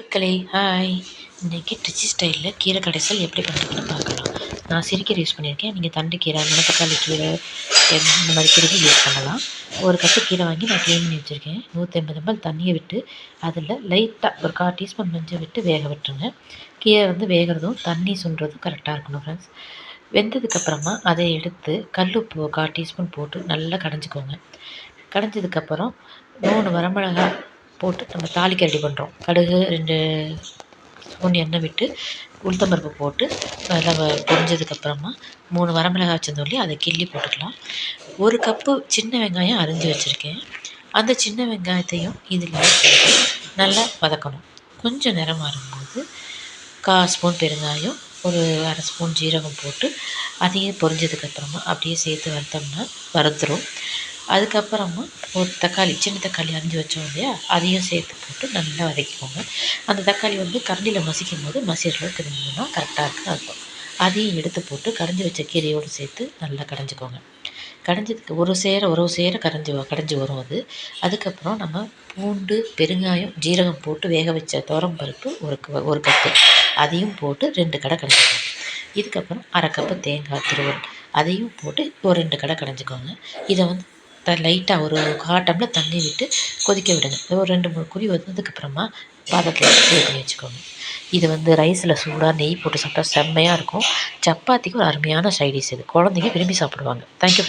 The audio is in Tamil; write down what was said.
மக்களே ஹாய் இன்றைக்கி ட்ரிச்சி ஸ்டைலில் கீரை கடைசல் எப்படி பண்ணுறதுன்னு பார்க்கலாம். நான் சிறுக்கீரை யூஸ் பண்ணியிருக்கேன். நீங்கள் தண்டு கீரை மணத்தக்காளி கீரை இந்த மாதிரி கீரைக்கு யூஸ் பண்ணலாம். ஒரு கட்டு கீரை வாங்கி நான் க்ளீன் பண்ணி வச்சுருக்கேன். நூற்றி ஐம்பது எம்எல் தண்ணியை விட்டு அதில் லைட்டாக ஒரு கால் டீஸ்பூன் மஞ்சள் விட்டு வேக விட்டுருங்க. கீரை வந்து வேகிறதும் தண்ணி சுண்டுறதும் கரெக்டாக இருக்கணும் ஃப்ரெண்ட்ஸ் வெந்ததுக்கப்புறமா அதை எடுத்து கல் உப்பு கால் டீஸ்பூன் போட்டு நல்லா கடைஞ்சிக்கோங்க. கடைஞ்சதுக்கப்புறம் மூணு வரமிளகாய் போட்டு நம்ம தாளிக்க ரெடி பண்ணுறோம் கடுகு ரெண்டு ஸ்பூன் எண்ணெய் விட்டு உளுத்தம்பருப்பு போட்டு நல்லா பொரிஞ்சதுக்கப்புறமா மூணு வரமிளகாய் வச்சிருந்தோம் அதை கிள்ளி போட்டுக்கலாம். ஒரு கப்பு சின்ன வெங்காயம் அரிஞ்சு வச்சுருக்கேன். அந்த சின்ன வெங்காயத்தையும் இதில் நல்லா வதக்கணும். கொஞ்சம் நிறம் மாறும்போது கால் ஸ்பூன் பெருங்காயம் ஒரு அரை ஸ்பூன் ஜீரகம் போட்டு அதையும் பொரிஞ்சதுக்கப்புறமா அப்படியே சேர்த்து வறுத்தோம்னா வறுத்துரும். அதுக்கப்புறமா ஒரு தக்காளி சின்ன தக்காளி அரிஞ்சு வச்சோம் இல்லையா? அதையும் சேர்த்து போட்டு நல்லா வதக்கிக்கோங்க. அந்த தக்காளி வந்து கரண்டியில் மசிக்கும் போது மசிகிற அளவுக்கு இருந்ததுன்னா கரெக்டாக இருக்குன்னு அர்த்தம். அதையும் எடுத்து போட்டு கடைஞ்சி வச்ச கீரையோடு சேர்த்து நல்லா கடைஞ்சிக்கோங்க. கடைஞ்சதுக்கு ஒரு சேர ஒரு சேர கரைஞ்சி வ- கடைஞ்சி வரும் அது. அதுக்கப்புறம் நம்ம பூண்டு பெருங்காயம் ஜீரகம் போட்டு வேக வச்ச தோரம் பருப்பு ஒரு க- ஒரு கப்பு. அதையும் போட்டு ரெண்டு கடை கடைஞ்சிக்கோங்க. இதுக்கப்புறம் அரை கப்பு தேங்காய் திருவல். அதையும் போட்டு ஒரு ரெண்டு கடை கடைஞ்சிக்கோங்க. இதை வந்து த லைட்டாக ஒரு கால் டம்ளர் தண்ணி விட்டு கொதிக்க விடுங்க. ஒரு ரெண்டு மூணு குழி வந்ததுக்கப்புறமா பாதத்தில் இது பண்ணி வச்சுக்கோங்க. இது வந்து ரைஸில் சூடாக நெய் போட்டு சாப்பிட்டா செம்மையாக இருக்கும். சப்பாத்திக்கு ஒரு அருமையான சைடிஷ் இது. குழந்தைங்க விரும்பி சாப்பிடுவாங்க. தேங்க்யூ